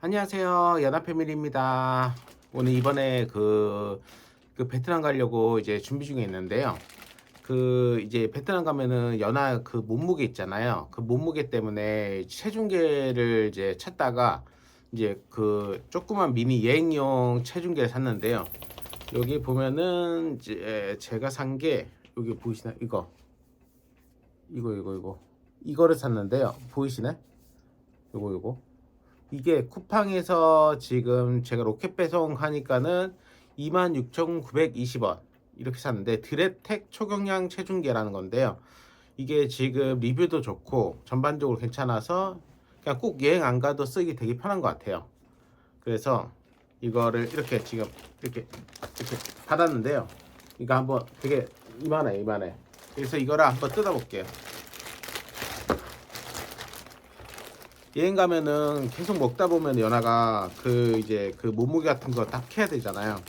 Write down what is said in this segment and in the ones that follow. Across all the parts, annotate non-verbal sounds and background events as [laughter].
안녕하세요. 연합패밀리입니다. 오늘 이번에 그, 그 베트남 가려고 이제 준비 중에 있는데요. 그 이제 베트남 가면은 연하 그 몸무게 있잖아요. 그 몸무게 때문에 체중계를 이제 찾다가 이제 그 조그만 미니 여행용 체중계를 샀는데요. 여기 보면은 이제 제가 산 게 여기 보이시나요? 이거 이거 이거 이거 이거를 샀는데요. 보이시나요? 요거 요거 이게 쿠팡에서 지금 제가 로켓 배송 하니까는 26,920원 이렇게 샀는데 드레텍 초경량 체중계라는 건데요. 이게 지금 리뷰도 좋고 전반적으로 괜찮아서 그냥 꼭 여행 안 가도 쓰기 되게 편한 것 같아요. 그래서 이거를 이렇게 지금 이렇게 이렇게 받았는데요. 이거 한번 되게 이만해 이만해. 그래서 이거를 한번 뜯어볼게요. 여행 가면은 계속 먹다 보면 연아가 그 이제 그 몸무게 같은 거 딱 해야 되잖아요.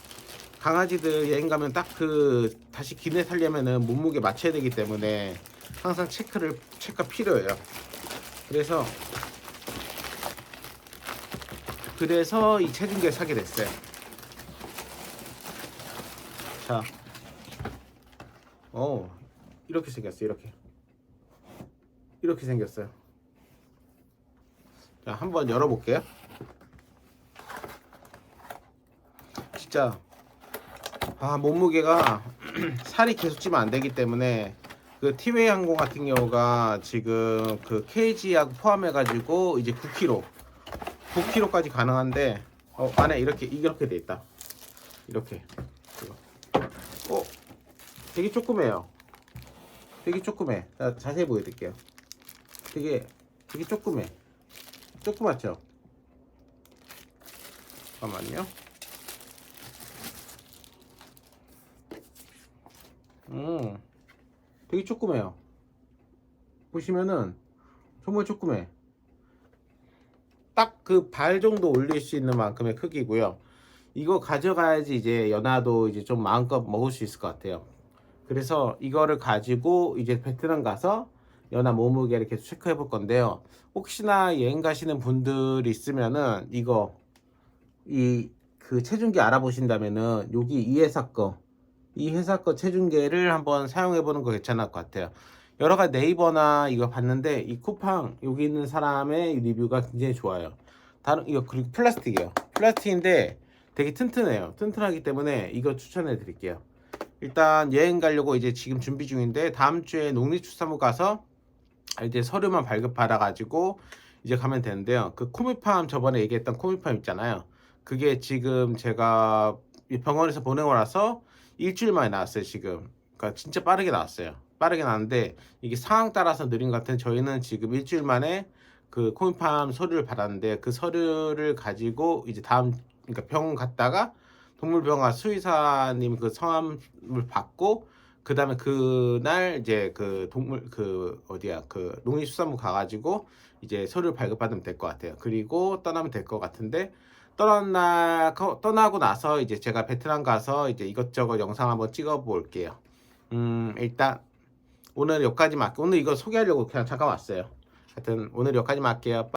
강아지들 여행 가면 딱 그 다시 기내 살려면은 몸무게 맞춰야 되기 때문에 항상 체크를 체크가 필요해요. 그래서 그래서 이 체중계 사게 됐어요. 자, 어 이렇게 생겼어요. 이렇게 이렇게 생겼어요. 자, 한번 열어볼게요. 진짜 아 몸무게가 [clears throat] 살이 계속 찌면 안 되기 때문에 그 티웨이 항공 같은 경우가 지금 그 케이지하고 포함해가지고 이제 9kg, 9kg까지 가능한데 어, 안에 이렇게 이렇게 돼 있다. 이렇게. 어, 되게 조그매요. 되게 조그매. 자, 자세히 보여드릴게요. 되게 되게 조그매. 조그맣죠? 잠깐만요. 음, 되게 조그매요. 보시면은 정말 조그매. 딱 그 발 정도 올릴 수 있는 만큼의 크기고요. 이거 가져가야지 이제 연하도 이제 좀 마음껏 먹을 수 있을 것 같아요. 그래서 이거를 가지고 이제 베트남 가서 연하 몸무게를 계속 체크해 볼 건데요. 혹시나 여행 가시는 분들 있으면은 이거 이 그 체중계 알아보신다면은 여기 이 회사 거 이 회사 거 체중계를 한번 사용해 보는 거 괜찮을 것 같아요. 여러 가지 네이버나 이거 봤는데 이 쿠팡 여기 있는 사람의 리뷰가 굉장히 좋아요. 다른 이거 그리고 플라스틱이에요. 플라스틱인데 되게 튼튼해요. 튼튼하기 때문에 이거 추천해 드릴게요. 일단 여행 가려고 이제 지금 준비 중인데 다음 주에 농립축산부 가서 이제 서류만 발급받아 가지고 이제 가면 되는데요. 그 코미팜 저번에 얘기했던 코미팜 있잖아요. 그게 지금 제가 이 병원에서 보내고 나서 일주일 만에 나왔어요. 지금. 그러니까 진짜 빠르게 나왔어요. 빠르게 나왔는데 이게 상황 따라서 느린 것 같은 저희는 지금 일주일 만에 그 코미팜 서류를 받았는데 그 서류를 가지고 이제 다음 그러니까 병원 갔다가 동물병원 수의사님 그 성함을 받고 그 다음에 그날 이제 그 동물 그 어디야 그 농립수산부 가가지고 이제 서류를 발급받으면 될 것 같아요. 그리고 떠나면 될 것 같은데 날 떠나고 나서 이제 제가 베트남 가서 이제 이것저것 영상 한번 찍어 볼게요. 음 일단 오늘 여기까지만 할게요. 오늘 이거 소개하려고 그냥 잠깐 왔어요. 하여튼 오늘 여기까지만 할게요.